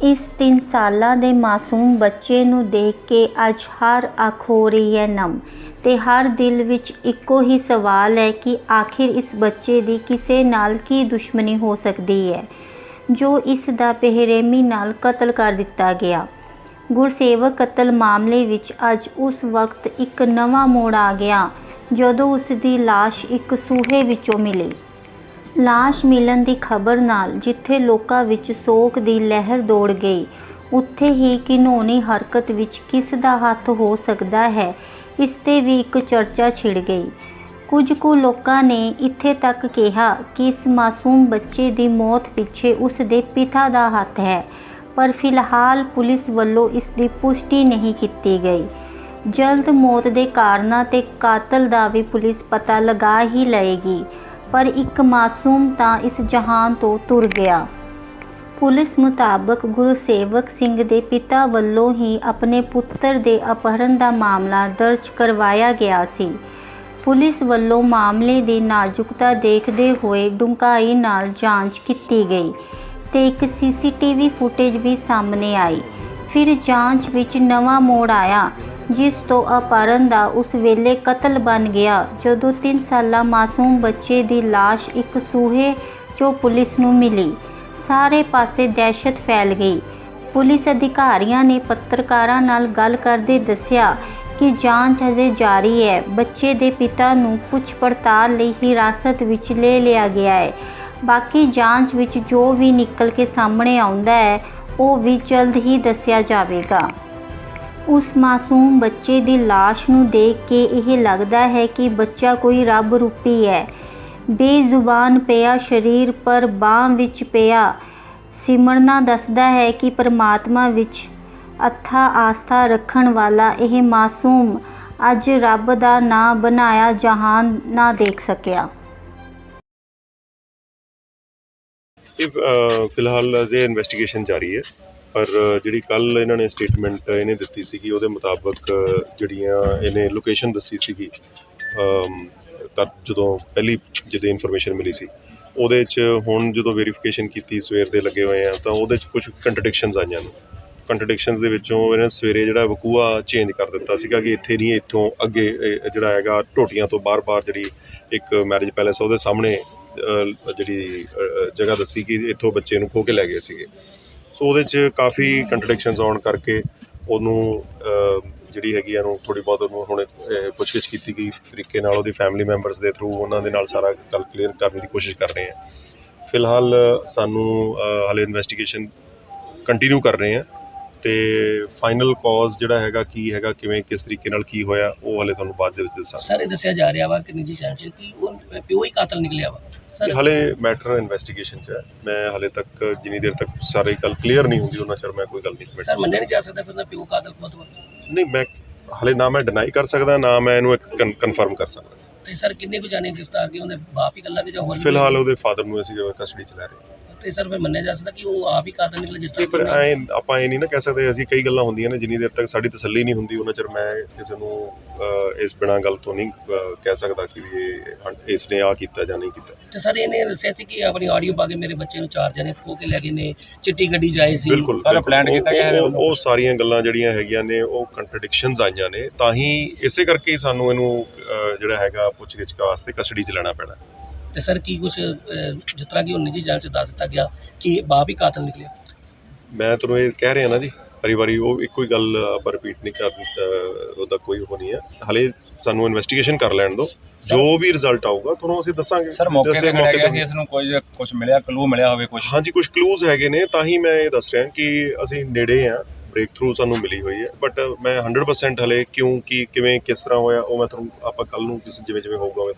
ਇਸ ਤਿੰਨ ਸਾਲਾਂ ਦੇ ਮਾਸੂਮ ਬੱਚੇ ਨੂੰ ਦੇਖ ਕੇ ਅੱਜ ਹਰ ਅੱਖ ਹੋ ਰਹੀ ਹੈ ਨਮ ਤੇ ਹਰ ਦਿਲ ਵਿੱਚ ਇੱਕੋ ਹੀ ਸਵਾਲ ਹੈ ਕਿ ਆਖਿਰ ਇਸ ਬੱਚੇ ਦੀ ਕਿਸੇ ਨਾਲ ਕੀ ਦੁਸ਼ਮਣੀ ਹੋ ਸਕਦੀ ਹੈ, ਜੋ ਇਸ ਦਾ ਬੇਰਹਿਮੀ ਨਾਲ ਕਤਲ ਕਰ ਦਿੱਤਾ ਗਿਆ। ਗੁਰਸੇਵਕ ਕਤਲ ਮਾਮਲੇ ਵਿੱਚ ਅੱਜ ਉਸ ਵਕਤ ਇੱਕ ਨਵਾਂ ਮੋੜ ਆ ਗਿਆ, ਜਦੋਂ ਉਸ ਦੀ ਲਾਸ਼ ਇੱਕ ਸੂਹੇ ਵਿੱਚੋਂ ਮਿਲੀ। ਲਾਸ਼ ਮਿਲਣ ਦੀ ਖਬਰ ਨਾਲ ਜਿੱਥੇ ਲੋਕਾਂ ਵਿੱਚ ਸੋਗ ਦੀ ਲਹਿਰ ਦੌੜ ਗਈ, ਉੱਥੇ ਹੀ ਘਿਨੌਣੀ ਹਰਕਤ ਵਿੱਚ ਕਿਸ ਦਾ ਹੱਥ ਹੋ ਸਕਦਾ ਹੈ, ਇਸ ਤੇ ਵੀ ਇੱਕ ਚਰਚਾ ਛਿੜ ਗਈ। ਕੁਝ ਕੁ ਲੋਕਾਂ ਨੇ ਇੱਥੇ ਤੱਕ ਕਿਹਾ ਕਿ ਇਸ ਮਾਸੂਮ ਬੱਚੇ ਦੀ ਮੌਤ ਪਿੱਛੇ ਉਸ ਦੇ ਪਿਤਾ ਦਾ ਹੱਥ ਹੈ, ਪਰ ਫਿਲਹਾਲ ਪੁਲਿਸ ਵੱਲੋਂ ਇਸ ਦੀ ਪੁਸ਼ਟੀ ਨਹੀਂ ਕੀਤੀ ਗਈ। ਜਲਦ ਮੌਤ ਦੇ ਕਾਰਨਾਂ ਤੇ ਕਾਤਲ ਦਾ ਵੀ ਪੁਲਿਸ ਪਤਾ ਲਗਾ ਹੀ ਲਏਗੀ। ਪਰ ਇੱਕ ਮਾਸੂਮ ਤਾਂ ਇਸ ਜਹਾਨ ਤੋਂ ਤੁਰ ਗਿਆ। ਪੁਲਿਸ ਮੁਤਾਬਕ ਗੁਰਸੇਵਕ ਸਿੰਘ ਦੇ ਪਿਤਾ ਵੱਲੋਂ ਹੀ ਆਪਣੇ ਪੁੱਤਰ ਦੇ ਅਪਹਰਨ ਦਾ ਮਾਮਲਾ ਦਰਜ ਕਰਵਾਇਆ ਗਿਆ ਸੀ। ਪੁਲਿਸ ਵੱਲੋਂ ਮਾਮਲੇ ਦੀ ਨਾਜ਼ੁਕਤਾ ਦੇਖਦੇ ਹੋਏ ਡੂੰਘਾਈ ਨਾਲ ਜਾਂਚ ਕੀਤੀ ਗਈ ਤੇ ਇੱਕ ਸੀਸੀਟੀਵੀ ਫੁਟੇਜ ਵੀ ਸਾਹਮਣੇ ਆਈ। ਫਿਰ ਜਾਂਚ ਵਿੱਚ ਨਵਾਂ ਮੋੜ ਆਇਆ ਜਿਸ ਤੋਂ ਅਪਹਰਨ ਦਾ ਉਸ ਵੇਲੇ ਕਤਲ ਬਣ ਗਿਆ। ਜਦੋਂ 3 ਸਾਲਾ ਮਾਸੂਮ ਬੱਚੇ ਦੀ ਲਾਸ਼ ਇੱਕ ਸੂਹੇ 'ਚੋਂ ਪੁਲਿਸ ਨੂੰ ਮਿਲੀ, ਸਾਰੇ ਪਾਸੇ ਦਹਿਸ਼ਤ ਫੈਲ ਗਈ। ਪੁਲਿਸ ਅਧਿਕਾਰੀਆਂ ਨੇ ਪੱਤਰਕਾਰਾਂ ਨਾਲ ਗੱਲ ਕਰਦੇ ਦੱਸਿਆ ਕਿ ਜਾਂਚ ਅਜੇ ਜਾਰੀ ਹੈ। ਬੱਚੇ ਦੇ ਪਿਤਾ ਨੂੰ ਪੁੱਛ ਪੜਤਾਲ ਲਈ ਹਿਰਾਸਤ ਵਿੱਚ ਲੈ ਲਿਆ ਗਿਆ ਹੈ। ਬਾਕੀ ਜਾਂਚ ਵਿੱਚ ਜੋ ਵੀ ਨਿਕਲ ਕੇ ਸਾਹਮਣੇ ਆਉਂਦਾ ਹੈ, ਉਹ ਵੀ ਜਲਦ ਹੀ ਦੱਸਿਆ ਜਾਵੇਗਾ। ਉਸ ਮਾਸੂਮ ਬੱਚੇ ਦੀ ਲਾਸ਼ ਨੂੰ ਦੇਖ ਕੇ ਇਹ ਲੱਗਦਾ ਹੈ ਕਿ ਬੱਚਾ ਕੋਈ ਰੱਬ ਰੂਪੀ ਹੈ। ਬੇਜ਼ੁਬਾਨ ਪਿਆ ਸਰੀਰ ਪਰ ਬਾਹ ਵਿੱਚ ਪਿਆ। ਸਿਮਰਨਾ ਦੱਸਦਾ ਹੈ ਕਿ ਪਰਮਾਤਮਾ ਵਿੱਚ ਅਥਾ ਆਸਥਾ ਰੱਖਣ ਵਾਲਾ ਇਹ ਮਾਸੂਮ ਅੱਜ ਰੱਬ ਦਾ ਨਾਂ ਬਣਾਇਆ ਜਹਾਨ ਨਾ ਦੇਖ ਸਕਿਆ। ਇਹ ਅ, ਫਿਲਹਾਲ ਅਜੇ ਇਨਵੈਸਟੀਗੇਸ਼ਨ ਜਾਰੀ ਹੈ। ਪਰ ਜਿਹੜੀ ਕੱਲ ਇਹਨਾਂ ਨੇ ਸਟੇਟਮੈਂਟ ਇਹਨੇ ਦਿੱਤੀ ਸੀਗੀ ਉਹਦੇ ਮੁਤਾਬਕ ਜਿਹੜੀਆਂ ਇਹਨੇ ਲੋਕੇਸ਼ਨ ਦੱਸੀ ਸੀਗੀ ਅਮ, ਜਦੋਂ ਪਹਿਲੀ ਜਦੋਂ ਇਨਫੋਰਮੇਸ਼ਨ ਮਿਲੀ ਸੀ ਉਹਦੇ 'ਚ ਹੁਣ ਜਦੋਂ ਵੈਰੀਫਿਕੇਸ਼ਨ ਕੀਤੀ ਸਵੇਰ ਦੇ ਲੱਗੇ ਹੋਏ ਆ ਤਾਂ ਉਹਦੇ 'ਚ ਕੁਝ ਕੰਟਰਡਿਕਸ਼ਨਸ ਆਈਆਂ ਨੇ। ਕੰਟਰਡਿਕਸ਼ਨਸ ਦੇ ਵਿੱਚੋਂ ਇਹਨੇ ਸਵੇਰੇ ਜਿਹੜਾ ਵਕੂਆ ਚੇਂਜ ਕਰ ਦਿੱਤਾ ਸੀਗਾ ਕਿ ਇੱਥੇ ਨਹੀਂ ਇੱਥੋਂ ਅੱਗੇ ਜਿਹੜਾ ਹੈਗਾ ਟੋਟੀਆਂ ਤੋਂ ਬਾਰ-ਬਾਰ ਜਿਹੜੀ ਇੱਕ ਮੈਰਿਜ ਪੈਲੇਸ ਆ ਉਹਦੇ ਸਾਹਮਣੇ ਜਿਹੜੀ ਜਗ੍ਹਾ ਦੱਸੀ ਕਿ ਇੱਥੋਂ ਬੱਚੇ ਨੂੰ ਖੋ ਕੇ ਲੈ ਗਏ ਸੀਗੇ। ਸੋ ਉਹਦੇ 'ਚ ਕਾਫੀ ਕੰਟਰਡਿਕਸ਼ਨਸ ਆਉਣ ਕਰਕੇ ਉਹਨੂੰ ਜਿਹੜੀ ਹੈਗੀ ਆ ਨੂੰ ਥੋੜੀ ਬਹੁਤ ਉਹਨੂੰ ਹੁਣ ਪੁੱਛਗਿੱਛ ਕੀਤੀ ਗਈ ਤਰੀਕੇ ਨਾਲ ਉਹਦੀ ਫੈਮਿਲੀ ਮੈਂਬਰਸ ਦੇ ਥਰੂ ਉਹਨਾਂ ਦੇ ਨਾਲ ਸਾਰਾ ਗੱਲ ਕਲੀਅਰ ਕਰਨ ਦੀ ਕੋਸ਼ਿਸ਼ ਕਰ ਰਹੇ ਹਾਂ ਫਿਲਹਾਲ ਸਾਨੂੰ ਹਾਲੇ ਇਨਵੈਸਟੀਗੇਸ਼ਨ ਕੰਟੀਨਿਊ ਕਰ ਰਹੇ ਹਾਂ ਤੇ ਫਾਈਨਲ ਕਾਜ਼ ਜਿਹੜਾ ਹੈਗਾ ਕੀ ਹੈਗਾ ਕਿਵੇਂ ਕਿਸ ਤਰੀਕੇ ਨਾਲ ਕੀ ਹੋਇਆ ਉਹ ਹਲੇ ਤੁਹਾਨੂੰ ਬਾਅਦ ਦੇ ਵਿੱਚ ਦੱਸਾਂਗੇ। ਸਰ ਇਹ ਦੱਸਿਆ ਜਾ ਰਿਹਾ ਵਾ ਕਿ ਨਿੱਜੀ ਸੈਂਸ ਕਿ ਉਹ ਪਿਓ ਹੀ ਕਾਤਲ ਨਿਕਲਿਆ ਵਾ। ਸਰ ਹਲੇ ਮੈਟਰ ਇਨਵੈਸਟੀਗੇਸ਼ਨ 'ਚ ਹੈ। ਮੈਂ ਹਲੇ ਤੱਕ ਜਿੰਨੀ ਦੇਰ ਤੱਕ ਸਾਰੀ ਗੱਲ ਕਲੀਅਰ ਨਹੀਂ ਹੁੰਦੀ ਉਹਨਾਂ ਚਿਰ ਮੈਂ ਕੋਈ ਗੱਲ ਨਹੀਂ ਸਰ ਕਮੈਂਟ ਮੰਨਿਆ ਨਹੀਂ ਜਾ ਸਕਦਾ ਫਿਰ ਤਾਂ ਪਿਓ ਕਾਤਲ ਵਾ। ਨਹੀਂ ਮੈਂ ਹਲੇ ਨਾ ਮੈਂ ਡਿਨਾਈ ਕਰ ਸਕਦਾ ਨਾ ਮੈਂ ਇਹਨੂੰ ਕਨਫਰਮ ਕਰ ਸਕਦਾ। ਤੇ ਸਰ ਕਿੰਨੇ ਕੁ ਜਾਣੇ ਗ੍ਰਿਫਤਾਰ ਕੀਤੇ ਉਹਦੇ ਬਾਪ ਹੀ ਇਕੱਲਾ ਕਿ ਜਾਂ ਹੋਰ? ਫਿਲਹਾਲ ਉਹਦੇ ਫਾਦਰ ਨੂੰ ਅਸੀਂ ਕਸਟਡੀ 'ਚ ਲੈ ਰਹੇ ਹਾਂ। ਤੇ ਸਰ ਫਿਰ ਮੰਨਿਆ ਜਾ ਸਕਦਾ ਕਿ ਉਹ ਆਪ ਹੀ ਕਾਤਲ ਨਿਕਲੇ ਜਿਸ ਨਹੀਂ ਪਰ ਤਰ੍ਹਾਂ ਐ ਆਪਾਂ ਇਹ ਨਹੀਂ ਨਾ ਕਹਿ ਸਕਦੇ ਅਸੀਂ ਕਈ ਗੱਲਾਂ ਹੁੰਦੀਆਂ ਨੇ ਜਿੰਨੀ ਦੇਰ ਤੱਕ ਸਾਡੀ ਤਸੱਲੀ ਨਹੀਂ ਹੁੰਦੀ ਉਹਨਾਂ ਚਿਰ ਮੈਂ ਕਿਸੇ ਨੂੰ ਅਹ, ਇਸ ਬਿਨਾਂ ਗੱਲ ਤੋਂ ਨਹੀਂ ਅਹ, ਕਹਿ ਸਕਦਾ ਕਿ ਵੀ ਇਹ ਇਸ ਨੇ ਆ ਕੀਤਾ ਜਾਂ ਨਹੀਂ ਕੀਤਾ। ਤੇ ਸਰ ਇਹਨੇ ਦੱਸਿਆ ਸੀ ਕਿ ਆਪਣੀ ਆਡੀਓ ਪਾ ਕੇ ਮੇਰੇ ਬੱਚੇ ਨੂੰ ਚਾਰ ਜਣੇ ਖੋ ਕੇ ਲੈ ਗਏ ਨੇ ਚਿੱਟੀ ਗੱਡੀ 'ਚ ਆਏ ਸੀ। ਬਿਲਕੁਲ ਸਾਰਾ ਬਿਲਕੁਲ। plan ਕੀਤਾ ਗਿਆ ਹੈ ਉਹ- ਸਾਰੀਆਂ ਗੱਲਾਂ ਜਿਹੜੀਆਂ ਹੈਗੀਆਂ ਨੇ ਉਹ ਕੰਟਰਡਿਕਸ਼ਨਸ ਆਈਆਂ ਨੇ ਤਾਂ ਹੀ ਇਸੇ ਕਰਕੇ ਹੀ ਸਾਨੂੰ ਇਹਨੂੰ ਅਹ, ਜਿਹੜਾ ਹੈਗਾ ਪੁੱਛਗਿੱਛ ਵਾਸਤੇ ਕਸਟਡੀ 'ਚ ਲੈਣਾ ਪੈਣਾ। ਤੇ ਸਰ ਕੀ ਕੁਝ ਜਿਸ ਤਰ੍ਹਾਂ ਕਿ ਉਹ ਨਿੱਜੀ ਜਾਂਚ ਦੱਸ ਦਿੱਤਾ ਗਿਆ ਕਿ ਬਾਪ ਹੀ ਕਾਤਲ ਨਿਕਲਿਆ? ਮੈਂ ਤੁਹਾਨੂੰ ਇਹ ਕਹਿ ਰਿਹਾ ਨਾ ਜੀ ਵਾਰੀ ਵਾਰੀ ਉਹ ਇੱਕੋ ਹੀ ਗੱਲ ਆਪਾਂ ਰਿਪੀਟ ਨਹੀਂ ਕਰ ਉਹਦਾ ਕੋਈ ਉਹ ਨਹੀਂ ਹੈ। ਹਲੇ ਸਾਨੂੰ ਇਨਵੈਸਟੀਗੇਸ਼ਨ ਕਰ ਲੈਣ ਦਿਓ ਜੋ ਵੀ ਰਿਜ਼ਲਟ ਆਊਗਾ ਤੁਹਾਨੂੰ ਅਸੀਂ ਦੱਸਾਂਗੇ। ਸਰ ਮੌਕੇ ਤੇ ਗਿਆ ਤੇ- ਕਿ ਇਸ ਨੂੰ ਕੋਈ ਕੁਝ ਮਿਲਿਆ ਕਲੂ ਮਿਲਿਆ ਹੋਵੇ ਕੁਝ ਹਾਂਜੀ ਕੁਝ ਕਲੂਜ਼ ਹੈਗੇ ਨੇ ਤਾਂ ਹੀ ਮੈਂ ਇਹ ਦੱਸ ਰਿਹਾ ਕਿ ਅਸੀਂ ਨੇੜੇ ਆ ਬ੍ਰੇਕ ਥਰੂ ਸਾਨੂੰ ਮਿਲੀ ਹੋਈ ਹੈ। ਬਟ ਮੈਂ 100% ਹਲੇ ਕਿਉਂ ਕੀ ਕਿਵੇਂ ਕਿਸ ਤਰ੍ਹਾਂ ਹੋਇਆ ਉਹ ਮੈਂ ਤੁਹਾਨੂੰ ਆਪਾਂ ਕੱਲ ਨੂੰ ਕਿਸੇ ਜਿਵੇਂ ਜਿਵੇਂ ਹੋਊਗਾ